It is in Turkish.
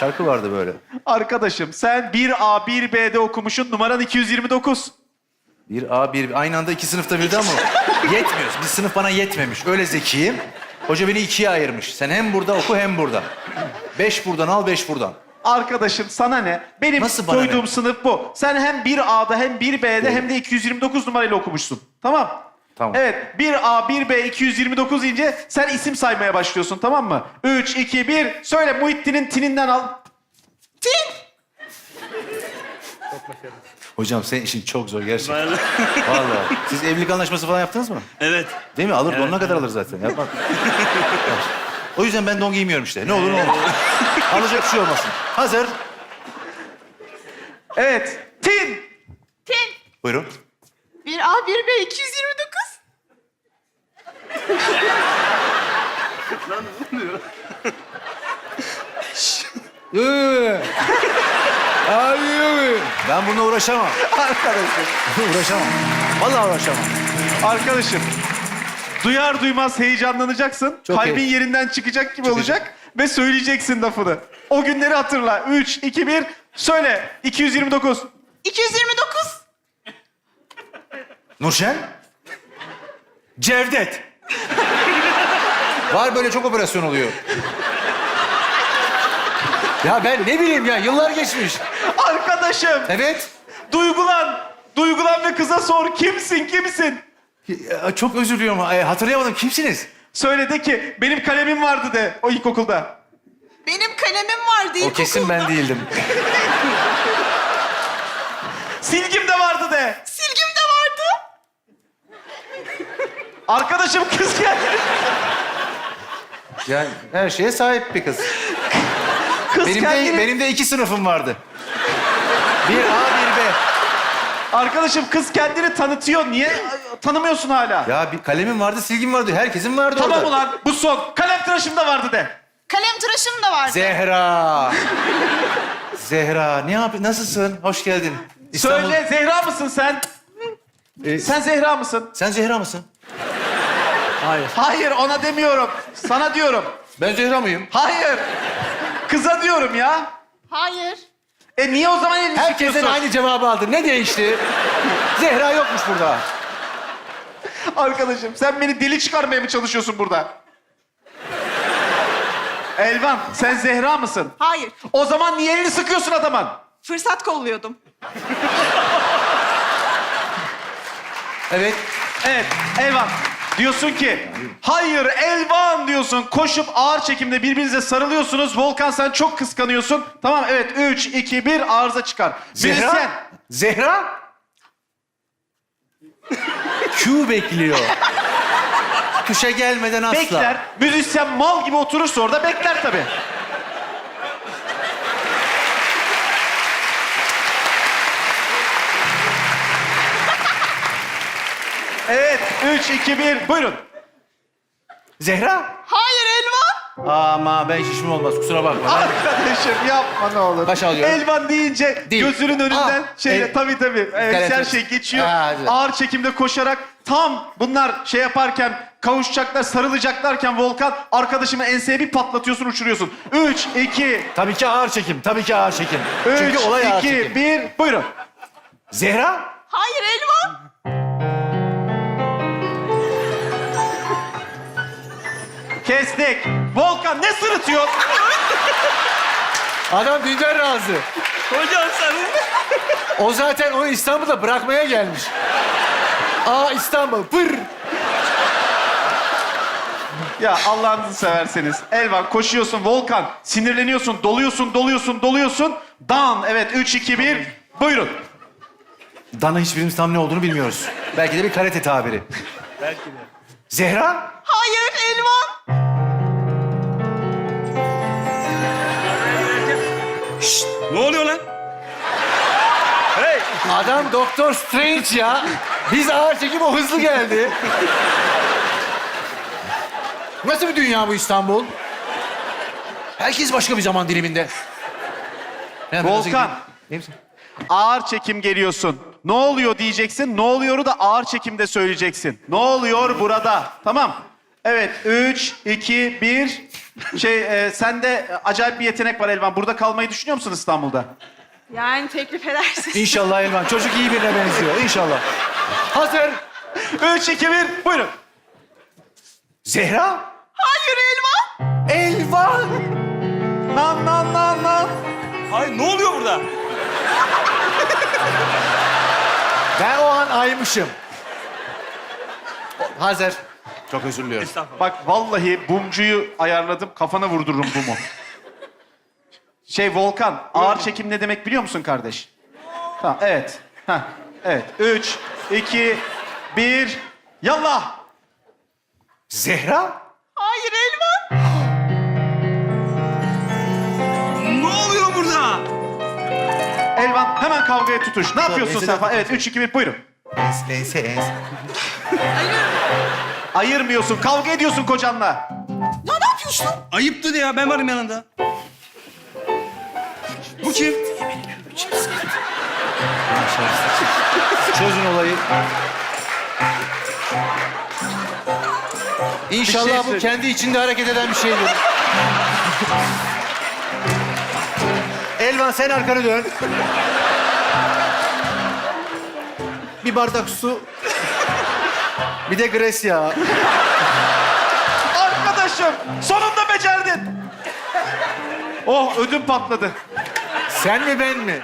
Şarkı vardı böyle. Arkadaşım sen 1A 1B'de okumuşsun numaran 229. Bir A, bir Aynı anda iki sınıfta birden ama yetmiyor. Bir sınıf bana yetmemiş. Öyle zekiyim. Hoca beni ikiye ayırmış. Sen hem burada oku hem burada. Beş buradan al, beş buradan. Arkadaşım sana ne? Benim Nasıl bana ne? sınıf bu. Sen hem 1A'da hem 1B'de hem de 229 numarayla okumuşsun. Tamam. Tamam. Evet 1A 1B 229 ince sen isim saymaya başlıyorsun tamam mı? 3 2 1 söyle Muhittin'in tininden al. Hocam senin işin çok zor gerçekten. Vallahi. Siz evlilik anlaşması falan yaptınız mı? Evet. Değil mi? Alır, donuna kadar alır zaten. Yapma. o yüzden ben don giymiyorum işte. Ne olur ne olmaz. Alacak bir şey olmasın. Hazır. Evet. Tin. Tin. Buyurun. 1A 1B 229. Ben bununla uğraşamam. Arkadaşım. uğraşamam. Vallahi uğraşamam. Arkadaşım. Duyar duymaz heyecanlanacaksın. Çok Kalbin iyi. yerinden çıkacak gibi olacak ve söyleyeceksin lafını. O günleri hatırla. 3 2 1 söyle. 229. 229. Nurşen? Cevdet. Var böyle çok operasyon oluyor. Ya ben ne bileyim ya yıllar geçmiş. Arkadaşım. Evet. Duygulan. Duygulan ve kıza sor. Kimsin? Kimsin? Ya, Çok özür diliyorum. Ay, Hatırlayamadım. Kimsiniz? Söyle de ki benim kalemim vardı de o ilkokulda. Benim kalemim vardı O kesin ben değildim. Silgim de vardı de. Silgim de vardı. Arkadaşım kız geldi. Yani her şeye sahip bir kız. Kız Benim kendini... de, benim de iki sınıfım vardı. Bir A, bir B. Arkadaşım kız kendini tanıtıyor. Niye tanımıyorsun hala? Ya bir kalemim vardı, silgim vardı. Herkesin vardı Tamam orada. ulan bu son. Kalem tıraşım da vardı de. Kalem tıraşım da vardı. Zehra. Zehra, ne yap? Nasılsın? Hoş geldin. İstanbul- Söyle Zehra mısın sen? Ee, Sen Zehra mısın? Sen Zehra mısın? Hayır ona demiyorum. Sana diyorum. Ben Zehra mıyım? Hayır. Kıza diyorum ya. Hayır. E niye o zaman elini Herkesten sıkıyorsun? aynı cevabı aldı. Ne değişti? Zehra yokmuş burada. Arkadaşım sen beni deli çıkarmaya mı çalışıyorsun burada? Elvan sen Zehra mısın? Hayır. O zaman niye elini sıkıyorsun adamın? Fırsat kolluyordum. Evet. Evet Elvan diyorsun ki hayır Elvan diyorsun koşup ağır çekimde birbirinize sarılıyorsunuz. Volkan sen çok kıskanıyorsun. Tamam evet 3, 2, 1 arıza çıkar. Müzisyen. Zehra? Zehra? Q bekliyor. Tuşa gelmeden asla. Bekler. Müzisyen mal gibi oturursa orada bekler tabii. Evet, 3, 2, 1, buyurun. Zehra? Hayır Elvan. Ama ben şişim olmaz kusura bakma. Arkadaşım yapma ne olur. Kaç alıyorum? Elvan deyince Değil. gözünün önünden Aa, şeyle el- tabii tabii. Evet, her şey geçiyor. Aa, güzel. Ağır çekimde koşarak tam bunlar şey yaparken kavuşacaklar, sarılacaklarken Volkan arkadaşımı enseye bir patlatıyorsun, uçuruyorsun. 3, 2, Tabii ki ağır çekim. Tabii ki ağır çekim. 3, Çünkü olay ağır 2, çekim. 1, buyurun. Zehra? Hayır Elvan. Kestik. Volkan ne sırıtıyor? Adam dünden razı. Hocam sen... O zaten onu İstanbul'da bırakmaya gelmiş. Aa İstanbul. Pır. Ya Allah'ınızı severseniz. Elvan koşuyorsun Volkan. Sinirleniyorsun, doluyorsun, doluyorsun, doluyorsun. Dan. Evet 3, 2, 1. Buyurun. Dana hiçbirimiz tam ne olduğunu bilmiyoruz. Belki de bir karate tabiri. Belki de. Zehra? Hayır Elvan. Ne oluyor lan? Hey! Adam Doktor Strange ya. Biz ağır çekim o hızlı geldi. Nasıl bir dünya bu İstanbul? Herkes başka bir zaman diliminde. Ne? Nasıl Volkan. gidiyor? İyi misin? Ağır çekim geliyorsun. Ne oluyor diyeceksin. Ne oluyoru da ağır çekimde söyleyeceksin. Ne oluyor burada? Tamam. Evet, üç, iki, bir. Şey, e, sende acayip bir yetenek var Elvan. Burada kalmayı düşünüyor musun İstanbul'da? Yani teklif edersiniz. İnşallah Elvan. Çocuk iyi birine benziyor. İnşallah. Hazır. Üç, iki, bir. Buyurun. Zehra. Hayır Elvan. Elvan. Nan nan nan nan. Hayır ne oluyor burada? Ben o an aymışım. Hazır. Çok özür diliyorum. Estağfurullah. Bak vallahi bumcuyu ayarladım. Kafana vurdururum bumu. Şey Volkan, ağır çekim ne demek biliyor musun kardeş? Tamam, evet. Heh, evet. Üç, iki, bir. Yallah. Zehra. Hayır Elvan. Ne oluyor burada? Elvan hemen kavgaya tutuş. Ne yapıyorsun ense sen? Evet, üç, iki, bir. Buyurun. Neyse, neyse. Hayır. Ayırmıyorsun. Kavga ediyorsun kocanla. Ya ne yapıyorsun? Ayıptır ya ben varım yanında. Bu kim? Çözün olayı. İnşallah Bir şey bu söyle- kendi içinde hareket eden bir şeydir. Elvan sen arkanı dön. Bir bardak su. Bir de gres yağı. Arkadaşım, sonunda becerdin. Oh, ödüm patladı. Sen mi ben mi?